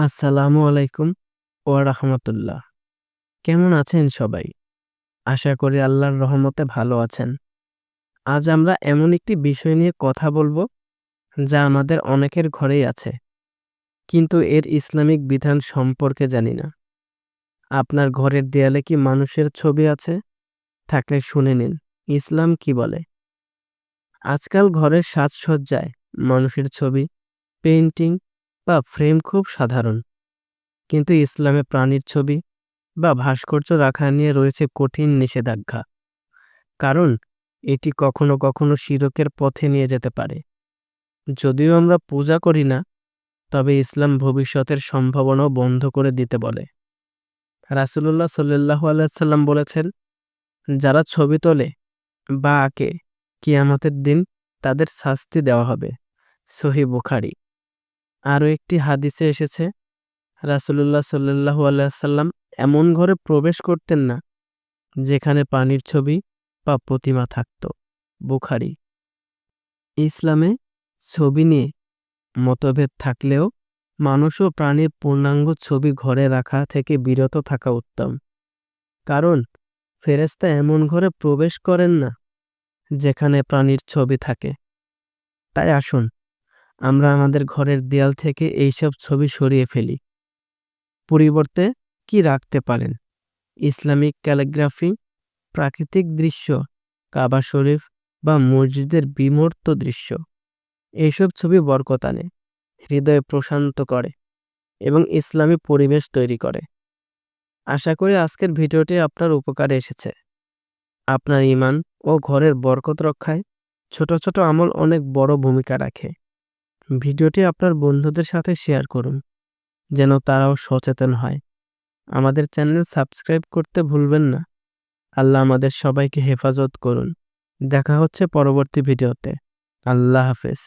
আসসালামু আলাইকুম ও রাহমাতুল্লাহ। কেমন আছেন সবাই? আশা করি আল্লাহর রহমতে ভালো আছেন। আজ আমরা এমন একটি বিষয় নিয়ে কথা বলব যা আমাদের অনেকের ঘরেই আছে, কিন্তু এর ইসলামিক বিধান সম্পর্কে জানি না। আপনার ঘরের দেয়ালে কি মানুষের ছবি আছে? থাকলে শুনে নিন, ইসলাম কি বলে? আজকাল ঘরের সাজসজ্জায় মানুষের ছবি, পেইন্টিং বা ফ্রেম খুব সাধারণ। কিন্তু ইসলামে প্রাণীর ছবি বা ভাস্কর্য রাখা নিয়ে রয়েছে কঠিন নিষেধাজ্ঞা। কারণ, এটি কখনো কখনো শিরকের পথে নিয়ে যেতে পারে। যদিও আমরা পূজা করি না, তবে ইসলাম ভবিষ্যতের সম্ভাবনাও বন্ধ করে দিতে বলে। রাসুলুল্লাহ সাল্লাহ আলাইসাল্লাম বলেছেন, যারা ছবি তোলে বা আঁকে, কিয়ামতের দিন তাদের শাস্তি দেওয়া হবে। সহি বুখারি। আরও একটি হাদিসে এসেছে, রাসুলুল্লাহ সাল্লাহু আলাইসাল্লাম এমন ঘরে প্রবেশ করতেন না, যেখানে পানির ছবি বা প্রতিমা থাকত। বুখারি। ইসলামে ছবি নিয়ে মতভেদ থাকলেও মানুষ ও প্রাণীর পূর্ণাঙ্গ ছবি ঘরে রাখা থেকে বিরত থাকা উত্তম। কারণ ফেরেস্তা এমন ঘরে প্রবেশ করেন না, যেখানে প্রাণীর ছবি থাকে। তাই আসুন আমরা আমাদের ঘরের দেয়াল থেকে এইসব ছবি সরিয়ে ফেলি। পরিবর্তে কি রাখতে পারেন? ইসলামিক ক্যালিগ্রাফি, প্রাকৃতিক দৃশ্য, কাবা শরীফ বা মসজিদের বিমূর্ত দৃশ্য। এইসব ছবি বরকত আনে, হৃদয় প্রশান্ত করে এবং ইসলামী পরিবেশ তৈরি করে। আশা করি আজকের ভিডিওটি আপনার উপকারে এসেছে। আপনার ইমান ও ঘরের বরকত রক্ষায় ছোট ছোট আমল অনেক বড় ভূমিকা রাখে। ভিডিওটি আপনার বন্ধুদের সাথে শেয়ার করুন, যেন তারাও সচেতন হয়। আমাদের চ্যানেল সাবস্ক্রাইব করতে ভুলবেন না। আল্লাহ আমাদের সবাইকে হেফাজত করুন। দেখা হচ্ছে পরবর্তী ভিডিওতে। আল্লাহ হাফেজ।